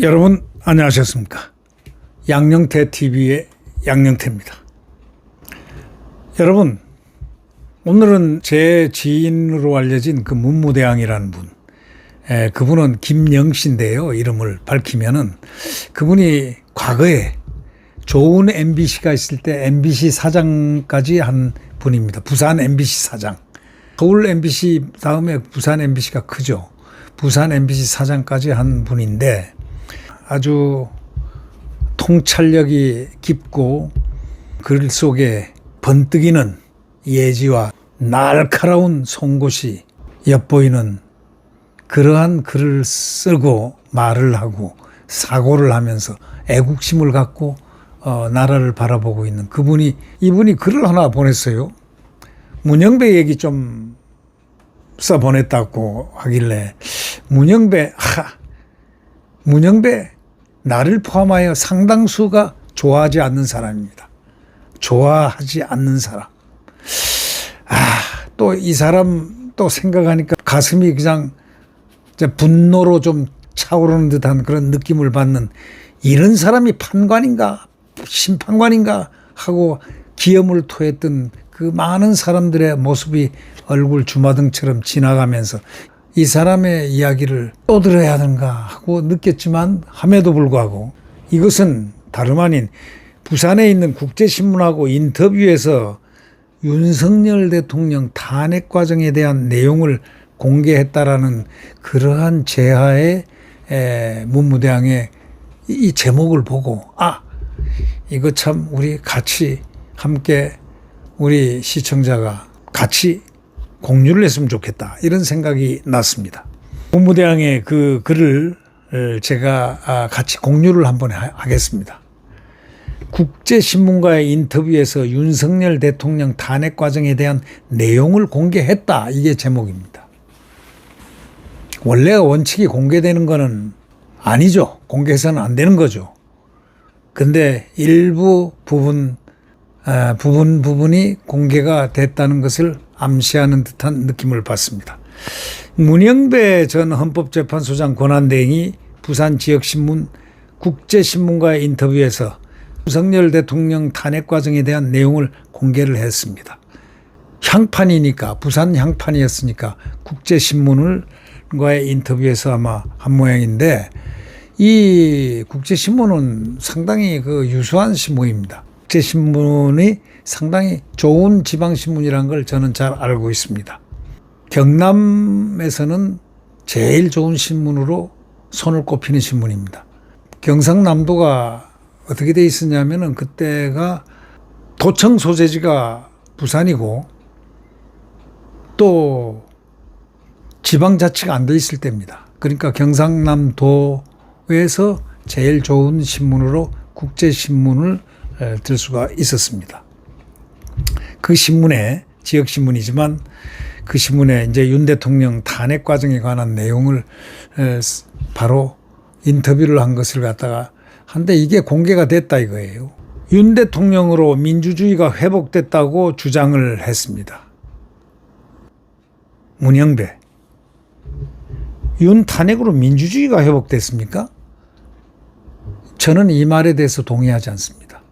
여러분 안녕하셨습니까? 양영태 TV의 양영태입니다. 여러분 오늘은 제 지인으로 알려진 그 문무대왕이라는 분, 에, 그분은 김영 씨인데요. 이름을 밝히면은 그분이 과거에 좋은 MBC가 있을 때 MBC 사장까지 한 분입니다. 부산 MBC 사장. 서울 MBC 다음에 부산 MBC가 크죠. 부산 MBC 사장까지 한 분인데 아주 통찰력이 깊고 글 속에 번뜩이는 예지와 날카로운 송곳이 엿보이는 그러한 글을 쓰고 말을 하고 사고를 하면서 애국심을 갖고 어, 나라를 바라보고 있는 그분이 이분이 글을 하나 보냈어요. 문영배 얘기 좀 써 보냈다고 하길래 문영배 하 문영배 나를 포함하여 상당수가 좋아하지 않는 사람입니다. 좋아하지 않는 사람. 아, 또 이 사람 또 생각하니까 가슴이 그냥 분노로 좀 차오르는 듯한 그런 느낌을 받는 이런 사람이 판관인가 심판관인가 하고 기염을 토했던 그 많은 사람들의 모습이 얼굴 주마등처럼 지나가면서 이 사람의 이야기를 또 들어야 하는가 하고 느꼈지만 함에도 불구하고 이것은 다름 아닌 부산에 있는 국제신문하고 인터뷰에서 윤석열 대통령 탄핵 과정에 대한 내용을 공개했다라는 그러한 제하의 에, 문무대왕의 이- 이 제목을 보고 아 이거 참 우리 같이 함께 우리 시청자가 같이 공유를 했으면 좋겠다 이런 생각이 났습니다. 문무대왕의 그 글을 어, 제가 아, 같이 공유를 한번 하- 하겠습니다. 국제신문과의 인터뷰에서 윤석열 대통령 탄핵 과정에 대한 내용을 공개했다. 이게 제목입니다. 원래 원칙이 공개되는 거는 아니죠. 공개해서는 안 되는 거죠. 근데 일부 부분, 아, 부분 부분이 공개가 됐다는 것을 암시하는 듯한 느낌을 받습니다. 문영배 전 헌법재판소장 권한대행이 부산 지역신문 국제신문과의 인터뷰에서 윤석열 대통령 탄핵 과정에 대한 내용을 공개를 했습니다. 향판이니까 부산 향판이었으니까 국제신문을 과의 인터뷰에서 아마 한 모양인데 이 국제신문은 상당히 그 유수한 신문입니다. 국제신문이 상당히 좋은 지방신문이라는 걸 저는 잘 알고 있습니다. 경남에서는 제일 좋은 신문으로 손을 꼽히는 신문입니다. 경상남도가 어떻게 돼 있었냐면은 그때가 도청 소재지가 부산이고 또 지방자치가 안 돼 있을 때입니다. 그러니까 경상남도에서 제일 좋은 신문으로 국제신문을 에, 들 수가 있었습니다. 그 신문에 지역 신문이지만 그 신문에 이제 윤 대통령 탄핵 과정에 관한 내용을 바로 인터뷰를 한 것을 갖다가 한데 이게 공개가 됐다 이거예요. 윤 대통령으로 민주주의가 회복됐다고 주장을 했습니다. 문영배. 윤 탄핵으로 민주주의가 회복됐습니까? 저는 이 말에 대해서 동의하지 않습니다.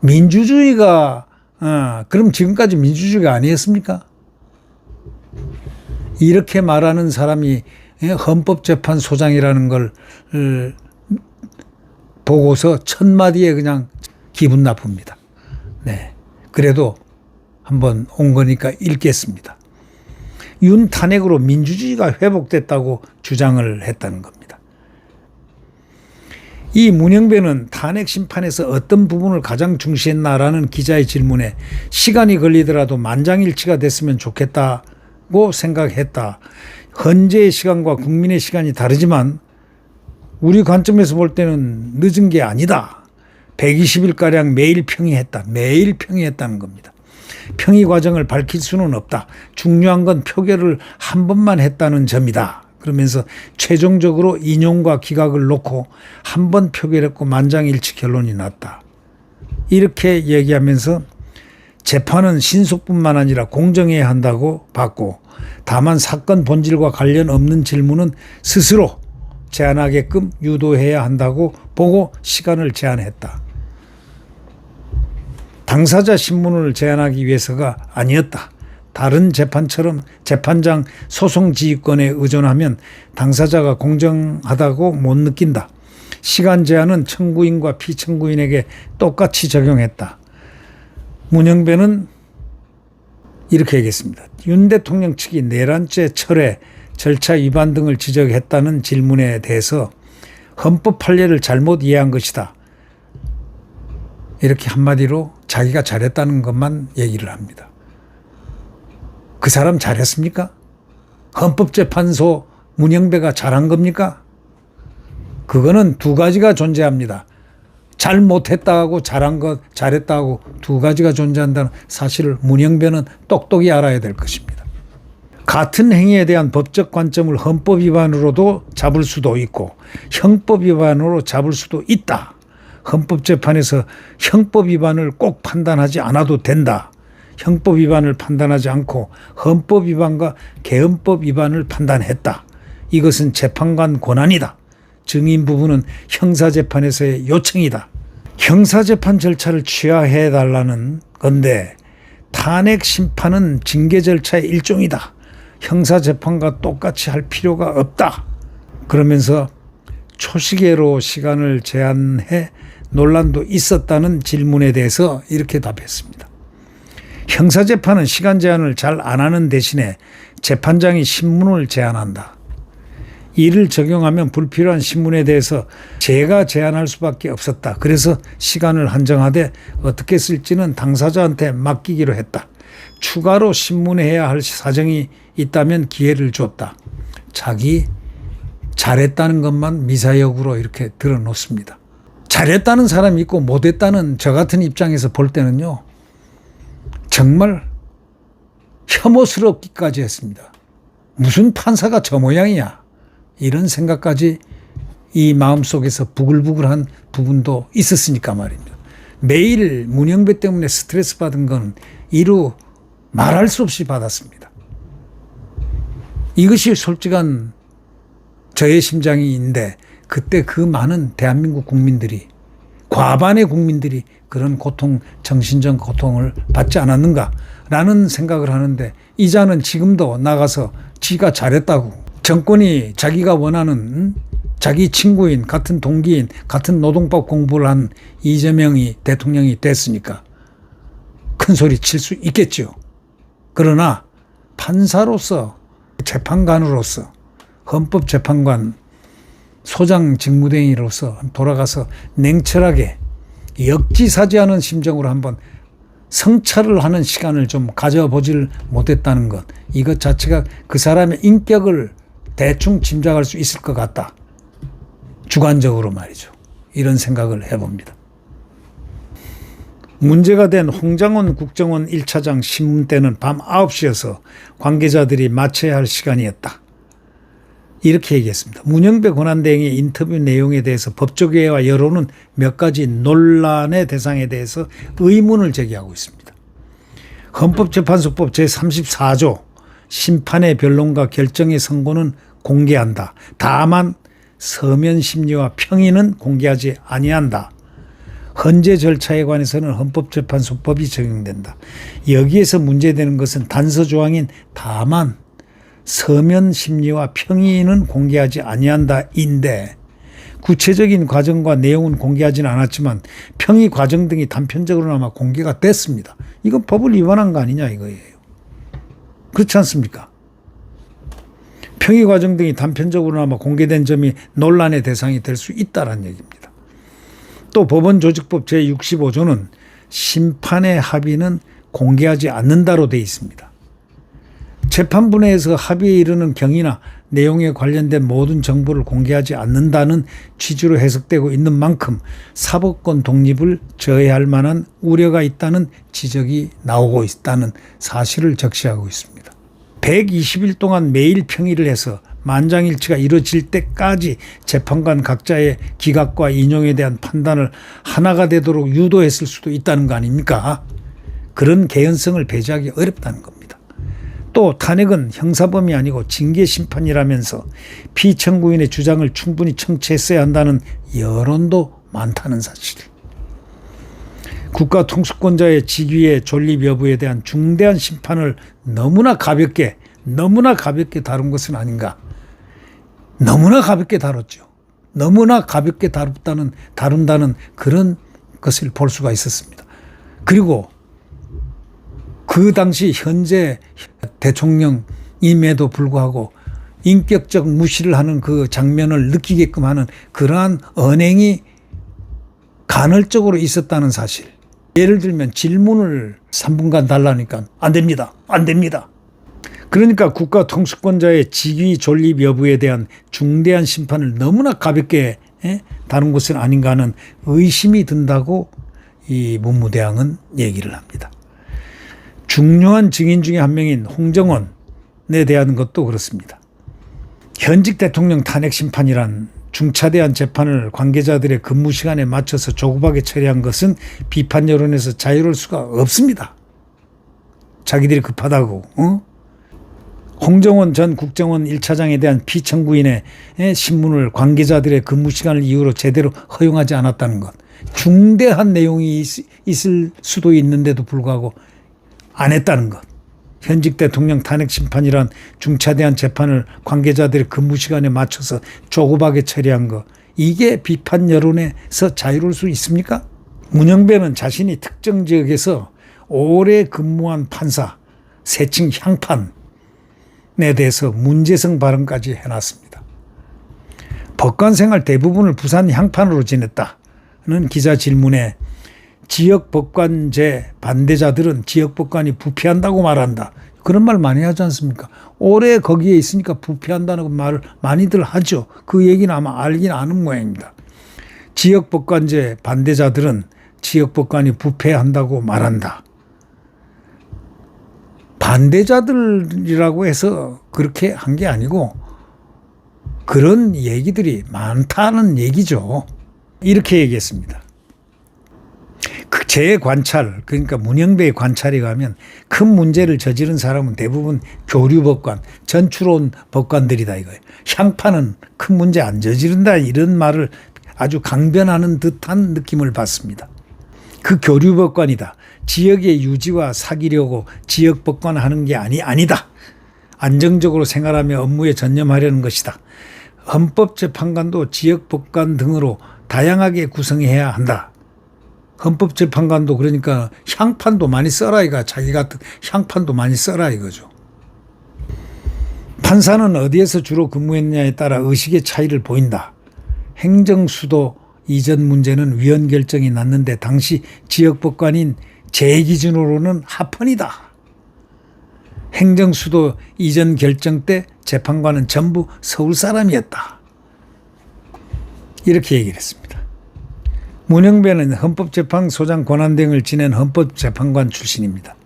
민주주의가 어, 그럼 지금까지 민주주의가 아니었습니까? 이렇게 말하는 사람이 예, 헌법재판소장이라는 걸 어, 보고서 첫 마디에 그냥 기분 나쁩니다. 네. 그래도 한번 온 거니까 읽겠습니다. 윤 탄핵으로 민주주의가 회복됐다고 주장을 했다는 겁니다. 이 문영배는 탄핵 심판에서 어떤 부분을 가장 중시했나라는 기자의 질문에 시간이 걸리더라도 만장일치가 됐으면 좋겠다고 생각했다. 헌재의 시간과 국민의 시간이 다르지만 우리 관점에서 볼 때는 늦은 게 아니다. 120일가량 매일 평의했다. 매일 평의했다는 겁니다. 평의 과정을 밝힐 수는 없다. 중요한 건 표결을 한 번만 했다는 점이다. 그러면서 최종적으로 인용과 기각을 놓고 한 번 표결했고 만장일치 결론이 났다. 이렇게 얘기하면서 재판은 신속뿐만 아니라 공정해야 한다고 봤고 다만 사건 본질과 관련 없는 질문은 스스로 제한하게끔 유도해야 한다고 보고 시간을 제한했다. 당사자 신문을 제한하기 위해서가 아니었다. 다른 재판처럼 재판장 소송 지휘권에 의존하면 당사자가 공정하다고 못 느낀다. 시간 제한은 청구인과 피청구인에게 똑같이 적용했다. 문영배는 이렇게 얘기했습니다. 윤 대통령 측이 내란죄 철회, 절차 위반 등을 지적했다는 질문에 대해서 헌법 판례를 잘못 이해한 것이다. 이렇게 한마디로 자기가 잘했다는 것만 얘기를 합니다. 그 사람 잘했습니까? 헌법재판소 문영배가 잘한 겁니까? 그거는 두 가지가 존재합니다. 잘못했다고 잘한 것, 잘했다고 두 가지가 존재한다는 사실을 문영배는 똑똑히 알아야 될 것입니다. 같은 행위에 대한 법적 관점을 헌법 위반으로도 잡을 수도 있고 형법 위반으로 잡을 수도 있다. 헌법재판에서 형법 위반을 꼭 판단하지 않아도 된다. 형법 위반을 판단하지 않고 헌법 위반과 개헌법 위반을 판단했다. 이것은 재판관 권한이다. 증인 부분은 형사재판에서의 요청이다. 형사재판 절차를 취하해 달라는 건데 탄핵 심판은 징계 절차의 일종이다. 형사재판과 똑같이 할 필요가 없다. 그러면서 초시계로 시간을 제한해 논란도 있었다는 질문에 대해서 이렇게 답했습니다. 형사재판은 시간 제한을 잘 안 하는 대신에 재판장이 신문을 제한한다. 이를 적용하면 불필요한 신문에 대해서 제가 제한할 수밖에 없었다. 그래서 시간을 한정하되 어떻게 쓸지는 당사자한테 맡기기로 했다. 추가로 신문해야 할 사정이 있다면 기회를 줬다. 자기 잘했다는 것만 미사역으로 이렇게 드러놓습니다. 잘했다는 사람이 있고 못했다는 저 같은 입장에서 볼 때는요. 정말 혐오스럽기까지 했습니다. 무슨 판사가 저 모양이야. 이런 생각까지 이 마음속에서 부글부글한 부분도 있었으니까 말입니다. 매일 문영배 때문에 스트레스 받은 건 이루 말할 수 없이 받았습니다. 이것이 솔직한 저의 심장인데 그때 그 많은 대한민국 국민들이 과반의 국민들이 그런 고통, 정신적 고통을 받지 않았는가라는 생각을 하는데 이자는 지금도 나가서 지가 잘했다고 정권이 자기가 원하는 자기 친구인 같은 동기인 같은 노동법 공부를 한 이재명이 대통령이 됐으니까 큰 소리 칠 수 있겠죠. 그러나 판사로서 재판관으로서 헌법재판관 소장 직무대행으로서 돌아가서 냉철하게 역지사지하는 심정으로 한번 성찰을 하는 시간을 좀 가져보질 못했다는 것 이것 자체가 그 사람의 인격을 대충 짐작할 수 있을 것 같다. 주관적으로 말이죠. 이런 생각을 해봅니다. 문제가 된 홍장원 국정원 1차장 신문 때는 밤 9시여서 관계자들이 마쳐야 할 시간이었다. 이렇게 얘기했습니다. 문영배 권한대행의 인터뷰 내용에 대해서 법조계와 여론은 몇 가지 논란의 대상에 대해서 의문을 제기하고 있습니다. 헌법재판소법 제34조 심판의 변론과 결정의 선고는 공개한다. 다만 서면 심리와 평의는 공개하지 아니한다. 헌재 절차에 관해서는 헌법재판소법이 적용된다. 여기에서 문제되는 것은 단서 조항인 다만 서면 심리와 평의는 공개하지 아니한다인데 구체적인 과정과 내용은 공개하지는 않았지만 평의 과정 등이 단편적으로나마 공개가 됐습니다. 이건 법을 위반한 거 아니냐 이거예요. 그렇지 않습니까? 평의 과정 등이 단편적으로나마 공개된 점이 논란의 대상이 될 수 있다는 얘기입니다. 또 법원 조직법 제65조는 심판의 합의는 공개하지 않는다로 되어 있습니다. 재판부 내에서 합의에 이르는 경위나 내용에 관련된 모든 정보를 공개하지 않는다는 취지로 해석되고 있는 만큼 사법권 독립을 저해할 만한 우려가 있다는 지적이 나오고 있다는 사실을 적시하고 있습니다. 120일 동안 매일 평의를 해서 만장일치가 이루어질 때까지 재판관 각자의 기각과 인용에 대한 판단을 하나가 되도록 유도했을 수도 있다는 거 아닙니까? 그런 개연성을 배제하기 어렵다는 겁니다. 또 탄핵은 형사범이 아니고 징계 심판이라면서 피청구인의 주장을 충분히 청취했어야 한다는 여론도 많다는 사실. 국가 통수권자의 직위의 존립 여부에 대한 중대한 심판을 너무나 가볍게 너무나 가볍게 다룬 것은 아닌가. 너무나 가볍게 다뤘죠. 너무나 가볍게 다뤘다는 다룬다는 그런 것을 볼 수가 있었습니다. 그리고 그 당시 현재 대통령임에도 불구하고 인격적 무시를 하는 그 장면을 느끼게끔 하는 그러한 언행이 간헐적으로 있었다는 사실. 예를 들면 질문을 3분간 달라니까 안 됩니다. 안 됩니다. 그러니까 국가 통수권자의 직위 존립 여부에 대한 중대한 심판을 너무나 가볍게 예? 다룬 것은 아닌가 하는 의심이 든다고 이 문무대왕은 얘기를 합니다. 중요한 증인 중에 한 명인 홍정원에 대한 것도 그렇습니다. 현직 대통령 탄핵 심판이란 중차대한 재판을 관계자들의 근무 시간에 맞춰서 조급하게 처리한 것은 비판 여론에서 자유로울 수가 없습니다. 자기들이 급하다고. 어? 홍정원 전 국정원 1차장에 대한 피청구인의 신문을 관계자들의 근무 시간을 이유로 제대로 허용하지 않았다는 것. 중대한 내용이 있, 있을 수도 있는데도 불구하고 안 했다는 것. 현직 대통령 탄핵 심판이란 중차대한 재판을 관계자들의 근무 시간에 맞춰서 조급하게 처리한 것. 이게 비판 여론에서 자유로울 수 있습니까? 문영배는 자신이 특정 지역에서 오래 근무한 판사, 세칭 향판에 대해서 문제성 발언까지 해놨습니다. 법관 생활 대부분을 부산 향판으로 지냈다는 기자 질문에 지역 법관제 반대자들은 지역 법관이 부패한다고 말한다. 그런 말 많이 하지 않습니까? 오래 거기에 있으니까 부패한다는 말을 많이들 하죠. 그 얘기는 아마 알긴 아는 모양입니다. 지역 법관제 반대자들은 지역 법관이 부패한다고 말한다. 반대자들이라고 해서 그렇게 한 게 아니고 그런 얘기들이 많다는 얘기죠. 이렇게 얘기했습니다. 그제 관찰, 그러니까 문영배의 관찰에 가면 큰 문제를 저지른 사람은 대부분 교류 법관, 전출온 법관들이다 이거예요. 향파는 큰 문제 안 저지른다 이런 말을 아주 강변하는 듯한 느낌을 받습니다. 그 교류 법관이다. 지역의 유지와 사귀려고 지역 법관 하는 게 아니, 아니다. 안정적으로 생활하며 업무에 전념하려는 것이다. 헌법재판관도 지역 법관 등으로 다양하게 구성해야 한다. 헌법재판관도 그러니까 향판도 많이 써라 이가 자기 같은 향판도 많이 써라 이거죠. 판사는 어디에서 주로 근무했냐에 따라 의식의 차이를 보인다. 행정수도 이전 문제는 위헌 결정이 났는데 당시 지역법관인 제 기준으로는 합헌이다. 행정수도 이전 결정 때 재판관은 전부 서울 사람이었다. 이렇게 얘기를 했습니다. 문영배는 헌법재판소장 권한 등을 지낸 헌법재판관 출신입니다.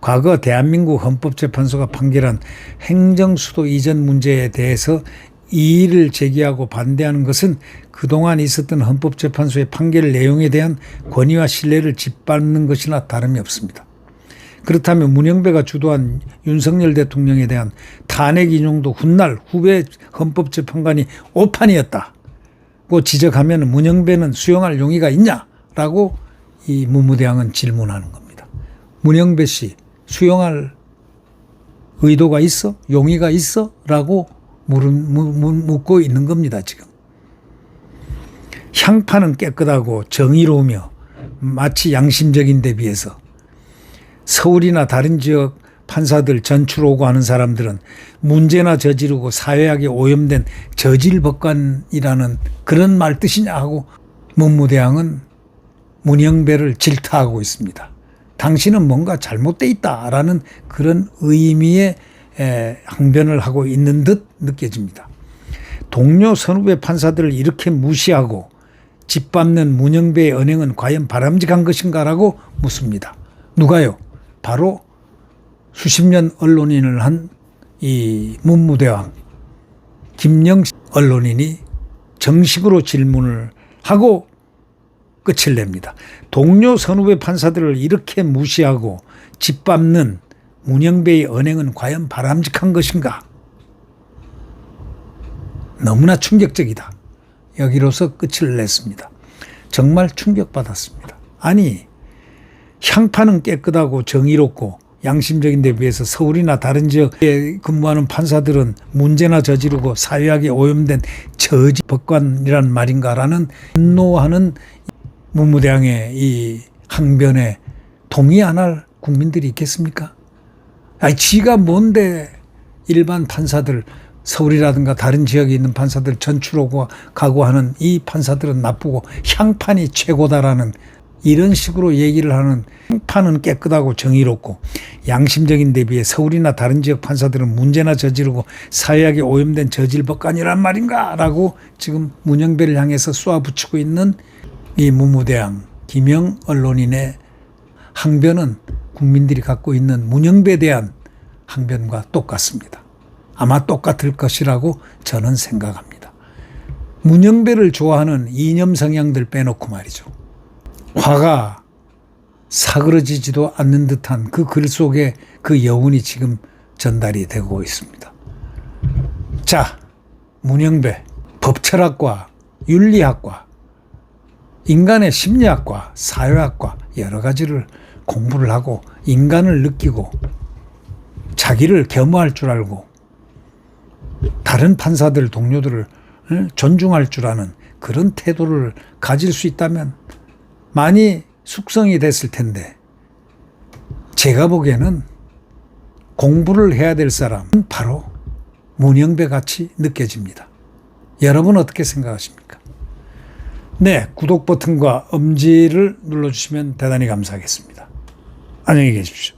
과거 대한민국 헌법재판소가 판결한 행정수도 이전 문제에 대해서 이의를 제기하고 반대하는 것은 그동안 있었던 헌법재판소의 판결 내용에 대한 권위와 신뢰를 짓밟는 것이나 다름이 없습니다. 그렇다면 문영배가 주도한 윤석열 대통령에 대한 탄핵 인용도 훗날 후배 헌법재판관이 오판이었다. 고 지적하면 문영배는 수용할 용의가 있냐라고 이 문무대왕은 질문하는 겁니다. 문영배 씨 수용할 의도가 있어? 용의가 있어? 라고 물은, 묻고 있는 겁니다, 지금. 향파는 깨끗하고 정의로우며 마치 양심적인 데 비해서 서울이나 다른 지역 판사들 전출 오고 하는 사람들은 문제나 저지르고 사회학에 오염된 저질 법관이라는 그런 말 뜻이냐 하고 문무대왕은 문영배를 질타하고 있습니다. 당신은 뭔가 잘못돼 있다라는 그런 의미의 항변을 하고 있는 듯 느껴집니다. 동료 선후배 판사들을 이렇게 무시하고 짓밟는 문영배의 언행은 과연 바람직한 것인가라고 묻습니다. 누가요? 바로 수십 년 언론인을 한 이 문무대왕 김영 언론인이 정식으로 질문을 하고 끝을 냅니다. 동료 선후배 판사들을 이렇게 무시하고 짓밟는 문영배의 언행은 과연 바람직한 것인가? 너무나 충격적이다. 여기로서 끝을 냈습니다. 정말 충격받았습니다. 아니, 향판은 깨끗하고 정의롭고 양심적인 데 비해서 서울이나 다른 지역에 근무하는 판사들은 문제나 저지르고 사회학에 오염된 저지 법관이란 말인가라는 분노하는 문무대왕의 이 항변에 동의 안 할 국민들이 있겠습니까? 아니, 지가 뭔데 일반 판사들 서울이라든가 다른 지역에 있는 판사들 전출하고 가고 하는 이 판사들은 나쁘고 향판이 최고다라는 이런 식으로 얘기를 하는 향판은 깨끗하고 정의롭고 양심적인 데 비해 서울이나 다른 지역 판사들은 문제나 저지르고 사회학에 오염된 저질법관이란 말인가라고 지금 문영배를 향해서 쏘아붙이고 있는 이 무무대왕 김영 언론인의 항변은 국민들이 갖고 있는 문영배에 대한 항변과 똑같습니다. 아마 똑같을 것이라고 저는 생각합니다. 문영배를 좋아하는 이념 성향들 빼놓고 말이죠. 화가 사그러지지도 않는 듯한 그 글 속에 그 여운이 지금 전달이 되고 있습니다. 자, 문영배, 법철학과, 윤리학과, 인간의 심리학과, 사회학과 여러 가지를 공부를 하고 인간을 느끼고 자기를 겸허할 줄 알고 다른 판사들 동료들을 어, 존중할 줄 아는 그런 태도를 가질 수 있다면 많이 숙성이 됐을 텐데 제가 보기에는 공부를 해야 될 사람은 바로 문영배 같이 느껴집니다. 여러분 어떻게 생각하십니까? 네, 구독 버튼과 엄지를 눌러주시면 대단히 감사하겠습니다. 안녕히 계십시오.